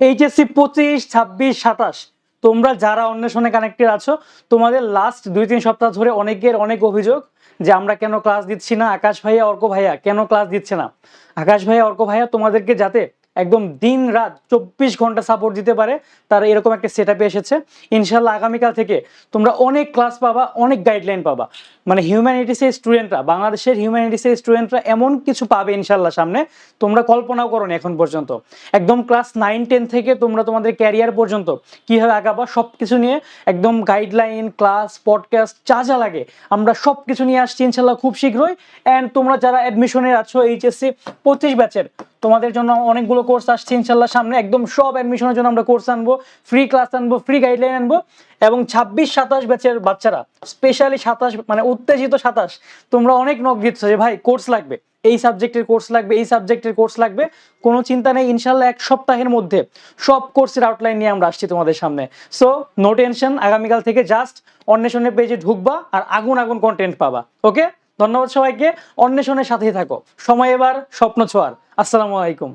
HSC পঁচিশ, ছাব্বিশ, সাতাশ। তোমরা যারা অন্বেষণে কানেক্টেড আছো, তোমাদের লাস্ট দুই, তিন সপ্তাহ ধরে অনেকের অনেক অভিযোগ যে আমরা কেন ক্লাস দিচ্ছি না? আকাশ ভাইয়া, অর্ক ভাইয়া, কেন ক্লাস দিচ্ছে না? আকাশ ভাইয়া, অর্ক ভাইয়া, তোমাদেরকে যাতে একদম দিন রাত চব্বিশ ঘণ্টা সাপোর্ট দিতে পারে, তারা এরকম একটা সেট এসেছে। ইনশাল্লাহ আগামীকাল থেকে তোমরা অনেক ক্লাস পাবা, অনেক গাইডলাইন পাবা। মানে হিউম্যানিটিসের স্টুডেন্টরা বাংলাদেশের হিউম্যানিটিসের স্টুডেন্টরা এমন কিছু পাবে ইনশাল্লাহ সামনে, তোমরা কল্পনাও করো এখন পর্যন্ত। একদম ক্লাস নাইন টেন থেকে তোমরা তোমাদের ক্যারিয়ার পর্যন্ত কীভাবে আগাবা সব কিছু নিয়ে একদম গাইডলাইন ক্লাস পডকাস্ট যা যা লাগে, আমরা সব কিছু নিয়ে আসছি ইনশাল্লাহ খুব শীঘ্রই। অ্যান্ড তোমরা যারা অ্যাডমিশনে আছো, এইচএসসি, পঁচিশ ব্যাচের তোমাদের জন্য অনেকগুলো কোর্স আসছে, ইনশাল্লাহ সামনে একদম সব অ্যাডমিশনের জন্য আমরা কোর্স আনব ফ্রি ক্লাস আনব ফ্রি গাইডলাইন আনব এবং ছাব্বিশ, সাতাশ ব্যাচের বাচ্চারা স্পেশালি সাতাশ মানে উত্তেজিত সাতাশ, তোমরা অনেক নক দিচ্ছ যে ভাই কোর্স লাগবে, এই সাবজেক্টের কোর্স লাগবে, এই সাবজেক্টের কোর্স লাগবে, কোনো চিন্তা নেই, ইনশাল্লাহ এক সপ্তাহের মধ্যে সব কোর্সের আউটলাইন নিয়ে আমরা আসছি তোমাদের সামনে। সো নো টেনশন আগামীকাল থেকে জাস্ট অন্বেষণের পেজে ঢুকবা আর আগুন আগুন কন্টেন্ট পাবা ওকে ধন্যবাদ সবাইকে। অন্বেষণের সাথেই থাকো। সময় এবার স্বপ্ন ছোঁয়ার আসসালামু আলাইকুম।